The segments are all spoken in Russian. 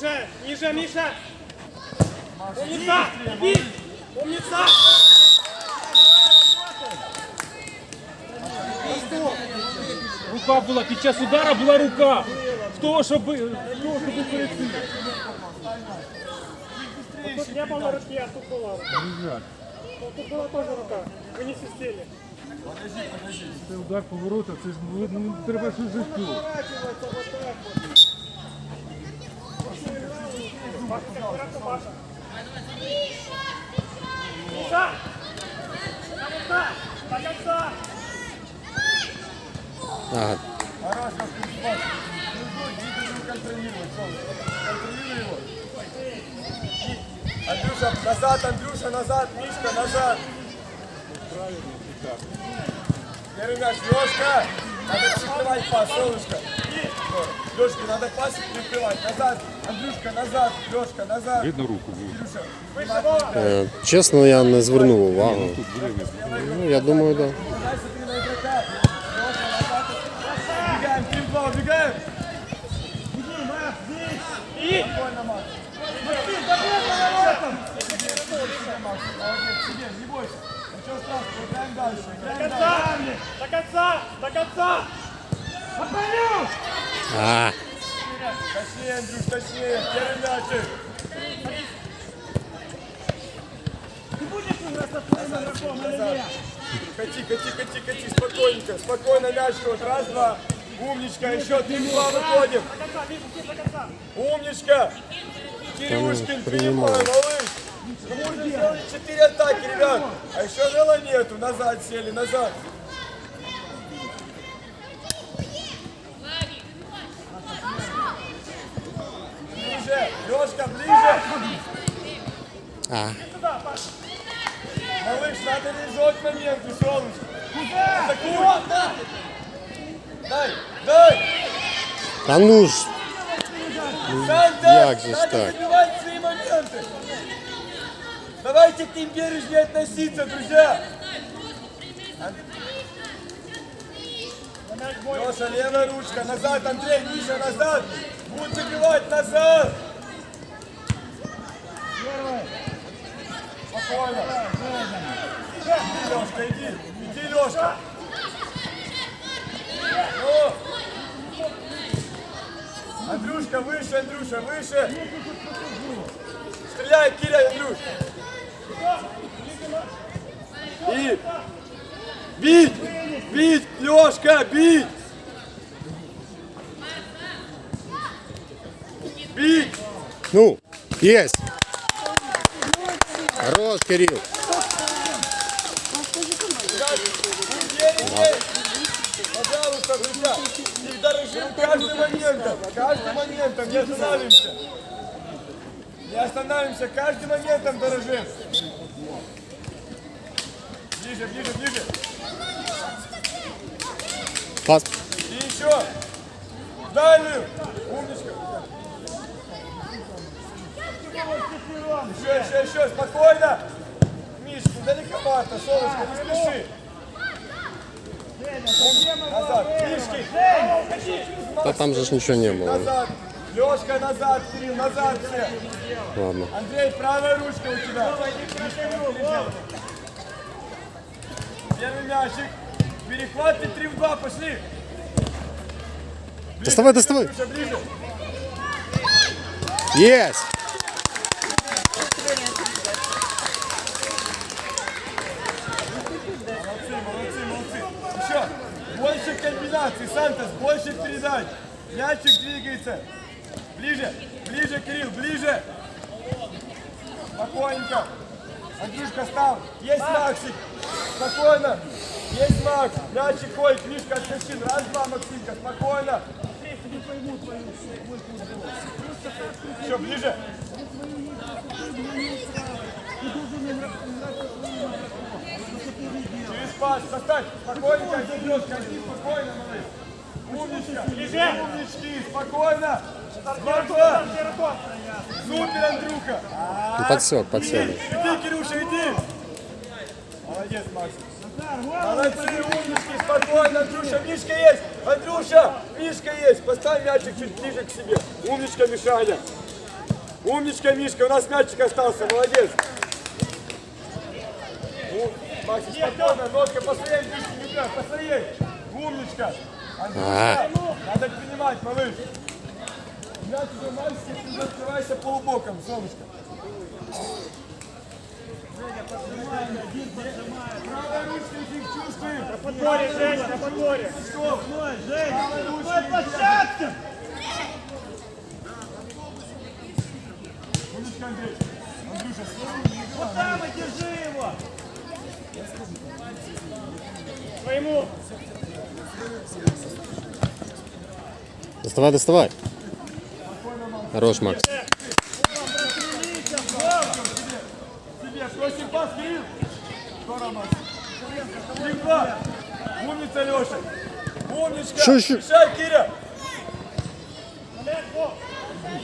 Ниже, ниже, Миша! Умница! Бей! Умница! Рука була, під час удара була рука. В того, щоб, цим. Тут не было руки, а тут была рука. Тут была тоже рука. Вы не свистели. Це удар поворота, це ж треба щось життю. Паша, как аккуратно, Паша. Миша! До конца! До конца! Ага. Хорош, ты солнце. Контролируй его. Андрюша, назад, Андрюша, назад, Мишка, назад. Первый мяч, Лешка. Надо прикрывать пас, солнышко. Лешка, надо пас прикрывать. Назад, Андрюшка, назад, Лешка, назад. Видно руку Е, Чесно, я не звернув увагу. Ну, я думаю, так. Да. дай смотри на игрока. Леша, назад. Убегаем, 3-2, убегаем. И! Спокойно, Макс. Макс, молодец, себе, не бойся. Ничего страшного, играем дальше, До конца! До конца! До конца! А, Точнее, Андрюш, точнее, первый мячик. Кати, кати, кати, кати, спокойненько, спокойно мяч вот, раз, два. Умничка, еще три, два, выходим. Умничка. Кирюшкин, принимай, малыш. Мы уже сделали четыре атаки, ребят. А еще вела нету, назад сели, назад. Ближе, Лешка, ближе. А. Малыш, надо реализовать моменты, солнышко. Атакуй. Дай, дай. Та ну ж, Сань, дай. Як же ж надо так? забивать свои моменты. Давайте к ним бережнее относиться, друзья. Леша, левая ручка, назад, Андрей, Миша, назад. Будут забивать, назад. Спокойно. Лешка, иди. Иди, Лешка. Андрюшка, выше, Андрюша, выше. Стреляй, Киря, Андрюш. И бить, бить, Лешка, бить. Бить. ну, єсть. Хорош, Кирил. Увереннее. Пожалуйста, друзья. И дорожим каждым моментом. Каждым моментом не останавливаемся. Не останавливаемся, каждым моментом дорожим. Ближе, ближе, ближе. Пас. И еще. Дальнюю. Умничка. Еще, еще, еще. Спокойно. Мишка, далековато. Солнышко, не спеши. Назад. Мишки. Та там же ж нічого не було. Назад. Лешка, назад, Кирилл, назад все. Ладно. Андрей, правая ручка у тебя. Первый мячик. Перехват и 3 в 2, пошли. Ближе, Доставай, доставай. Ближе. Єсть. Молодцы, молодцы, молодцы. Еще. Больше комбинаций, Сантос, больше передач. Мячик двигается. Ближе, ближе, Кирилл, ближе. Спокойненько. Андрюшка стал. Есть Максик. Спокойно. Есть Макс. Мячик ходит, Мишка отскочил. Раз, два, Максимка. Спокойно. Все, ближе. Через пас. Поставь. Спокойненько. Один. Спокойно, малыш. Умничка. Умнички. Спокойно. Два-два. Супер, Андрюха. Ну, подсек, подсек. Иди, Кирюша, иди. Молодец, Макс. Молодцы, умнички, спокойно, Андрюша, Мишка есть. Андрюша, Мишка есть. Поставь мячик чуть ближе к себе. Умничка, Мишаня. Умничка, Мишка, у нас мячик остался, молодец. Максим, спокойно, ножка по своей, Мишка, не прям, по своей. Умничка. А. Андрюшка, надо принимать, малыш. Мяч уже мальчик, ты закрывайся полубоком, солнышко. Правой ручкой их чувствуем. На подборе, Жень, на подборе. Что? Жень, ручкой. Площадка! Умничка, Андрей. Андрюша, стой. Там и держи! Своему! Доставай, доставай. Хорош, Макс. Просим пас, Кирилл. Макс. Умница, Леша. Умничка. Решай, Киря.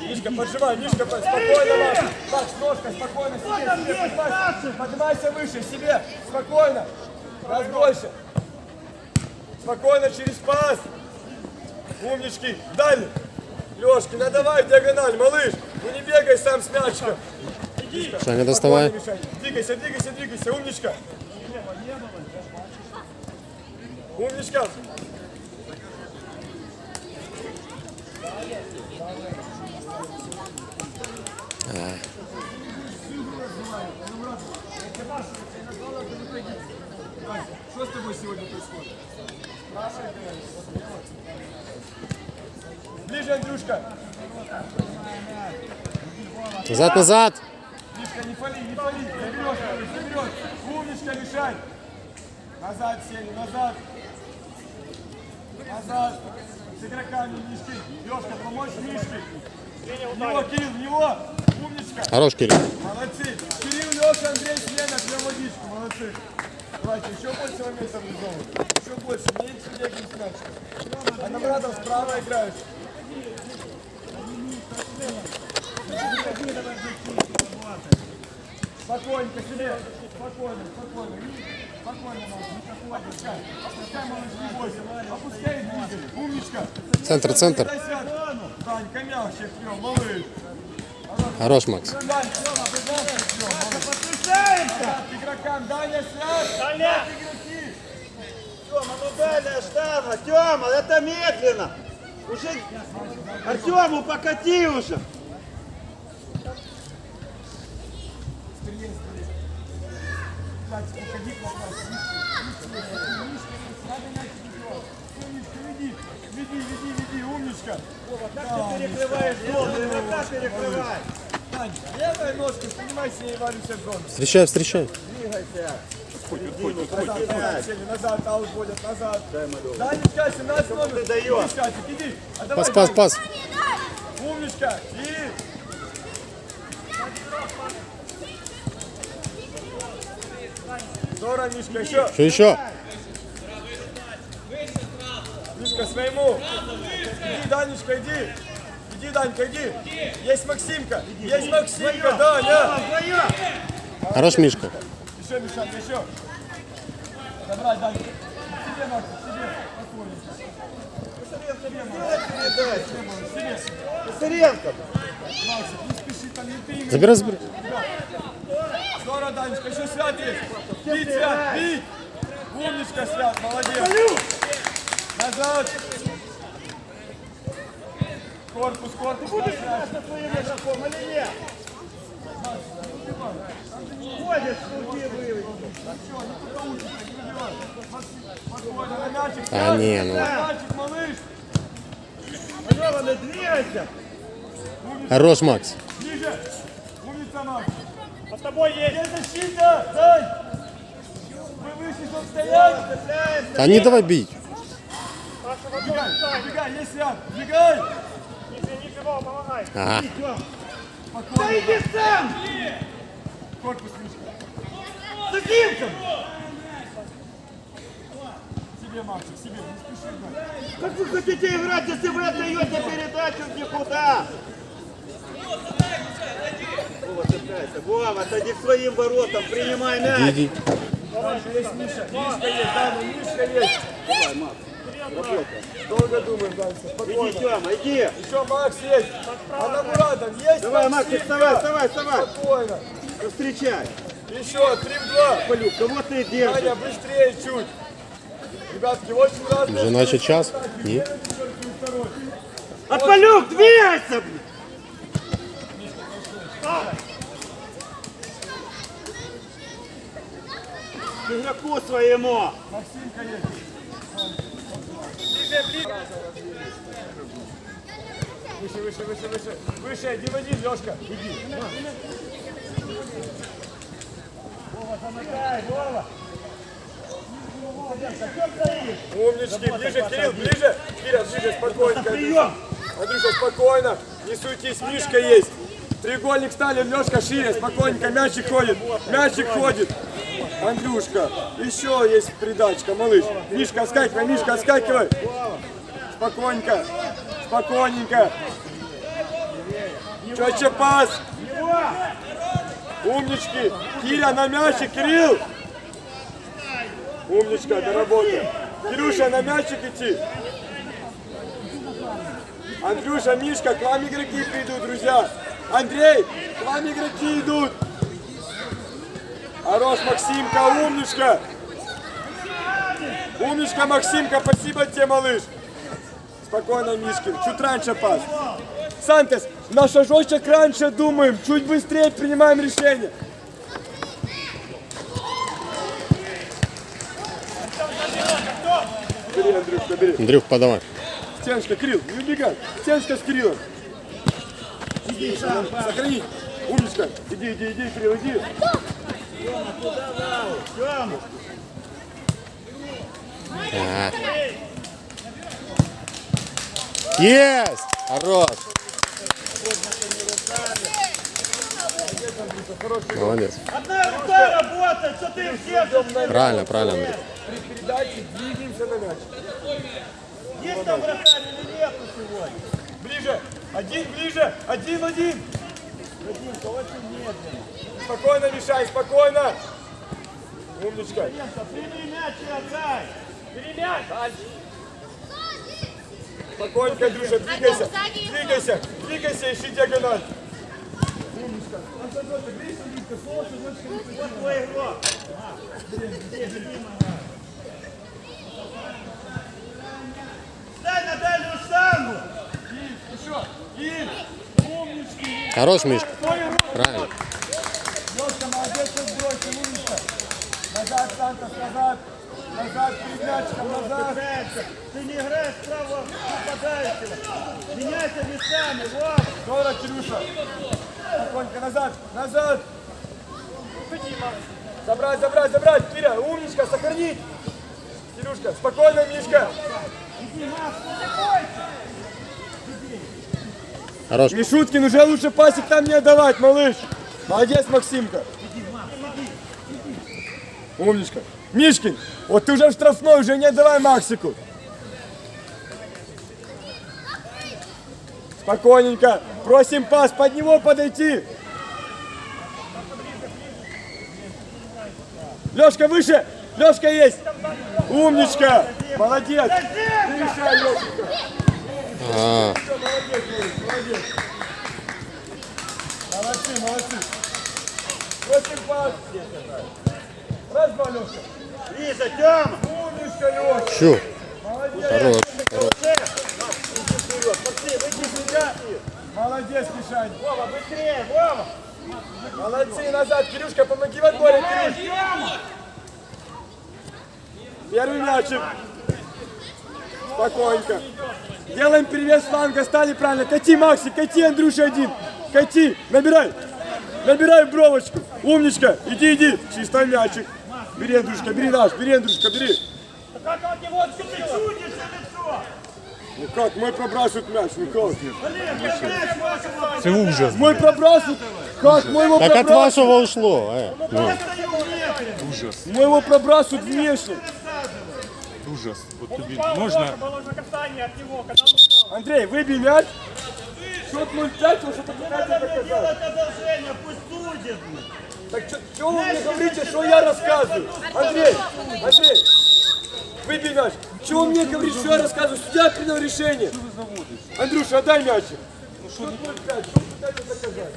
Мишка, поджимай, Мишка, спокойно, Макс. Макс, ножка, спокойно, себе, себе, поднимайся. Поднимайся выше, себе, спокойно. Раз больше. Спокойно, через пас. Умнички, дальше. Лешкина, давай диагональ, малыш. Ну не бегай сам с мячиком. Саня, доставай. Двигайся, двигайся, двигайся, умничка. Умничка. Что с тобой сегодня происходит? Ближе, Андрюшка. Назад, назад. Мишка, не фали, не фали. Заберешь, заберешь. Умничка, мешай. Назад сели, назад. Назад. С игроками, Мишки. Лешка, помочь Мишке. В него, Кирилл, в него. Хорош, Кирилл. Молодцы. Кирилл, Леша, Андрей, смена, прям водичку. Молодцы. Давайте, еще больше моментов реализовывать. Еще больше. Меньше бегаем с мячиком. А нам рядом справа играешь. Спокойненько себе. Спокойно, спокойно. Спокойно, малыш, не малыш, не бойся. Опускай двигай. Умничка. Центр, центр. Данька, мягче, Артем, малыш. Хорош, Макс. Ты. Тёма, ну дальняя штанга, Тёма, это медленно. Уже Артему покати уже. Веди. Веди, веди, умничка. Перекрываешь зону, игрока перекрывай. Дань, левая ножка, снимайся и валимся в зону. Встречай, встречай. Назад, назад, назад, аут вводят, назад. Даня, Кася, 17 номер. даёшь? Иди, Катя, иди. А давай, Пас, пас, пас. Умничка. И... Здорово, Мишка, еще. Еще, еще. Мишка, своему. Иди, Данечка, иди. Иди, Данька, иди. Есть Максимка. Есть Максимка, Даня. Хорош, Мишка. Еще, Мишанка, еще. Забрать, Данька. Себе, Макс, себе. Писаренко. Забирай, забирай. Здорово, Данечка, еще Свят есть. Бить, Свят, бить. Умничка, Свят, молодец. Назад. Корпус, корпус. Будешь Со своим игроком или нет? Ходишь, руки на. А, не, ну. На. Хорош, Макс. Ближе. Умница, Макс. Под тобой есть! Где защита? Дань. Вы вышли, чтобы стоять. Цепляемся. Да не давай бить. Встань! двигай, есть Свят. Двигай. Ниже, ниже, Вова, помогай! Ага. Да иди сам. Корпус, Мишка. С Димком. Себе, Максик, себе. Не спеши, Дань. Как вы хотите играть, если вы отдаете передачу никуда? Вова, цепляйся. Вова, отойди к своим воротам, принимай мяч. Иди, иди. Дальше есть Миша. Мишка есть, Даня, Мишка есть. Работа. Долго думаем дальше. Иди. Тёма, иди. Еще Макс есть. А на Муратов есть Давай, Макс, Максимка? вставай, вставай, вставай. Спокойно. Встречай. Еще, три в два. Полюк, кого ты Аня, держишь? быстрее чуть. Ребятки, очень разные. Вже наче час? Ні. А Полюк, двигайся! блин. Игроку своему. Выше, выше, выше, выше. Выше, один в один, Лешка. Иди. Умнички, ближе, Кирилл, ближе. Кирилл, ближе, спокойненько. Андрюша. Андрюша, спокойно. Не суетись, Мишка есть. Треугольник стали, Лешка шире, спокойненько, мячик ходит. Мячик ходит. Андрюшка, еще есть придачка, малыш. Мишка, отскакивай, Мишка, отскакивай. Спокойненько, спокойненько. Четче пас. Умнички. Киря на мячик, Кирилл. Умничка, доработай. Кирюша, на мячик идти. Андрюша, Мишка, к вам игроки придут, друзья. Андрей, к вам игроки идут. Хорош, Максимка, умничка. Умничка, Максимка, спасибо тебе, малыш. Спокойно, Мишкин, чуть раньше пас. Сантес, на шажочек раньше думаем, чуть быстрее принимаем решение. Бери, Андрюшка, бери. Андрюх, подавай. Стеночка, Кирилл, не убегай. Стеночка с Кириллом. Иди, сохрани. Умничка. Иди, иди, иди, Кирилл, иди. Тёма, А. Єсть! Хорош! Молодець. одна рука работает, что ты всех Правильно, правильно, Андрюх. При передаче двигаемся на мяч. Есть там вратарь или нет сегодня? Ближе. Один, ближе. Один, один. Спокойно, Мишай, спокойно. Умничка. Прими мяч и отдай. Спокойненько, Андрюша, двигайся. Двигайся, двигайся, ищи диагональ. Вот твой игрок. Дай на дальнюю штангу. И умнички. Хорош, Мишка. Правильно. Лёшка, молодец, что сбросил, умничка. Назад, Сантос, назад. Назад, перед мячиком, назад. Ты не играешь справа нападающего. Меняйся местами, вот. Здорово, Кирюша. Спокойненько, назад, назад. Забрать, забрать, забрать. Киря, умничка, сохранить. Кирюшка, спокойно, Мишка. Хорош. Мишуткин, уже лучше пасик там не отдавать, малыш. Молодец, Максимка. Умничка. Мишкин, вот ты уже в штрафной, уже не отдавай Максику. Спокойненько. Просим пас, под него подойти. Лешка, выше. Лешка есть. Умничка. Молодец. Не мешай, Лешенька. А. Молодцы, молодцы. Просим пас. Раз, два, Леша. Лиза, Тёма. Умничка, Леша. щу. Молодец. Хорош. Молодец, Мишань. Вова, быстрее, Вова. Молодцы, назад. Кирюшка, помоги в отборе, Кирюш. Первый мячик. Спокойненько. Делаем перевес фланга, стали правильно. Кати, Макси, кати, Андрюша один. Кати, набирай. Набирай бровочку. Умничка. Иди, иди. Чистой мячик. Бери, Андрюшка, бери наш. Бери, Андрюшка, бери. Как от него? Ну как, мой пробрасывает мяч, ну как? Вашего. Це ужас. Мой пробрасывает? Как, мой его Так от вашого ушло. Это не умеет. Мой его пробрасывает внешне. Ужас. От тобі можна. Было же касание от него, когда он упал. Андрей, выбей мяч. Счет 0-5, он что-то Надо пытается доказать. делать одолжение, пусть судит. Так что вы мне говорите, что я рассказываю? Андрей, Андрей, выбей мяч. Чего он мне говорит, что я рассказываю? Судья принял решение. Андрюша, отдай. Что будет пять? Что пытается доказать?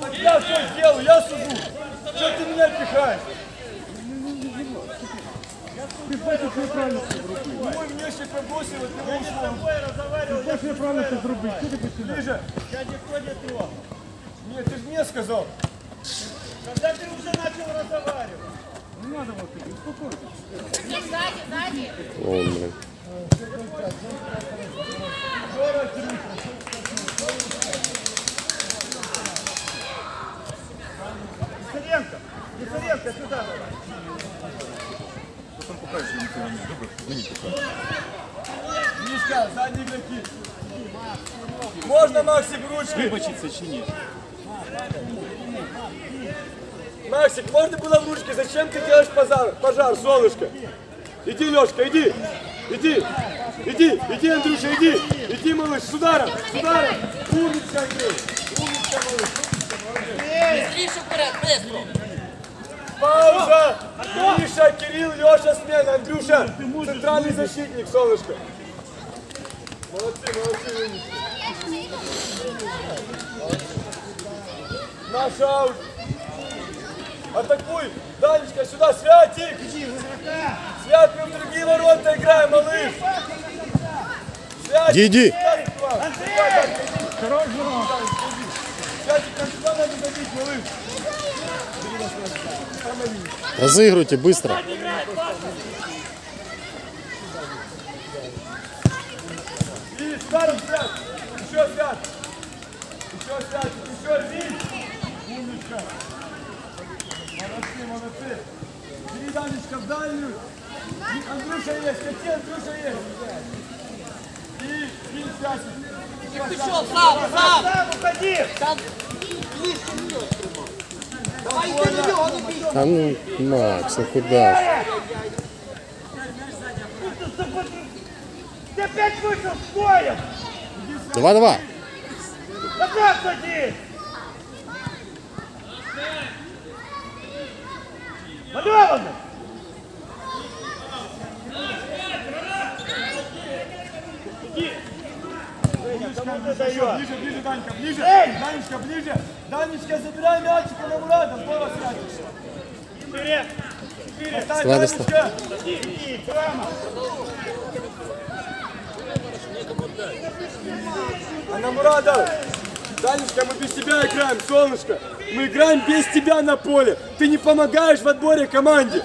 Так я все сделаю, я суду. Что ты меня пихаешь? Ой, мне ще пробросили, ти ушел. Як неправильно це зробити? Що ти починаєш? Ближе. Я не трогал. Нет, ты же мне сказал. Когда ты уже начал разговаривать. Не треба вас таки, успокойся. Сзади, сзади. Вон, блин. Писаренко, Писаренко, сюда давай. Мишка, задние игроки. Можно, Максик, ручки? Вибачиться чи ні? Максик, можно было в ручке? Зачем ты делаешь пожар, пожар, солнышко? Иди, Лешка, иди. Иди. Иди, иди, Андрюша, иди. Иди, малыш, с ударом, с ударом. Умница, Андрей. Умница, малыш. Быстрее вперед, быстро. Пауза! Миша, Кирилл, Леша, смена. Андрюша, центральный защитник, солнышко. Молодцы, молодцы. Наш аут. Атакуй! Данечка, сюда, Святик! Свят, мы в другие ворота играем, малыш! Святик, Диди. Вам. Святик, нам сюда надо забить, малыш! Разыгрывайте быстро. И старым свят! Еще свят! Еще свят! Еще Виль! Умничка! Молодцы, молодцы! Бери Данечка в дальнюю! И Андрюша есть! Какие Андрюша есть? И Виль святик! Еще Пішов, святик. сам, сам. Сам уходи. Там ближче нього тримай. Давай йди на нього, не бій. А ну, Макс, ну куда? ж? Ты опять вышел с боем. Давай, давай. Назад садись. Ближе, ближе, Данька, ближе! Эй! Данечка, ближе! Данечка, забирай мячик на Мурада! Здорово, Святик! Вперед. Достань, Давай, Данечка! Иди, прямо. А на Мурада! Данечка, мы без тебя играем, солнышко! Мы играем без тебя на поле! Ты не помогаешь в отборе команде!